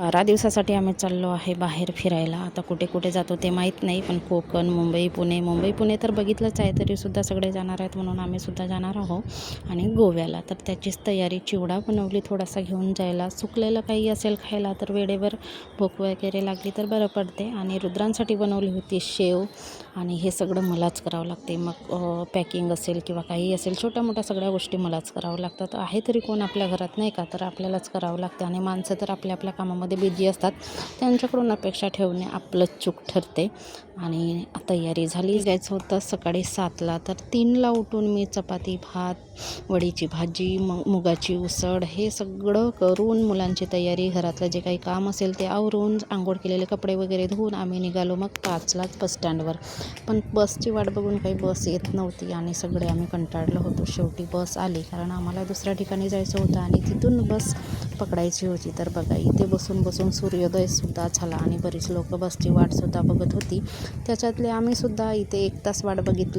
बारा दिवसासाठी आम्ही चाललो आहे बाहेर फिरायला. आता कुठे कुठे जातो ते माहीत नाही पण कोकण मुंबई पुणे. मुंबई पुणे तर बघितलंच आहे तरीसुद्धा सगळे जाणार आहेत म्हणून आम्ही सुद्धा जाणार आहोत. आणि गोव्याला. तर त्याचीच तयारी चिवडा बनवली थोडासा घेऊन जायला. सुकलेलं काही असेल खायला तर वेळेवर भूक वगैरे लागली तर बरं पडते. आणि रुद्रांसाठी बनवली होती शेव. आणि हे सगळं मलाच करावं लागते. मग पॅकिंग असेल किंवा काही असेल छोट्या मोठ्या सगळ्या गोष्टी मलाच करावं लागतात. आहे तरी कोण आपल्या घरात नाही का? तर आपल्यालाच करावं लागते. आणि माणसं तर आपल्या आपल्या कामामध्ये बिझी असतात त्यांच्याकडून अपेक्षा ठेवणे आपलं चूक ठरते. आणि तयारी झाली जायचं होतं सकाळी सातला तर तीनला उठून मी चपाती भात वडीची भाजी मग मुगाची उसळ हे सगळं करून मुलांची तयारी घरातलं जे काही काम असेल ते आवरून आंघोळ केलेले कपडे वगैरे धुवून आम्ही निघालो मग पाचलाच बसस्टँडवर पण बसची वाट बघून काही बस येत नव्हती आणि सगळे आम्ही कंटाळलो होतो. शेवटी बस आली कारण आम्हाला दुसऱ्या ठिकाणी जायचं होतं आणि तिथून बस पकडायची होती. तर बघा इथे बसून बसून सूर्योदयसुद्धा झाला आणि बरीच लोक बसची वाटसुद्धा बघत होती. त्याच्यातले आम्हीसुद्धा इथे एक तास वाट बघितली.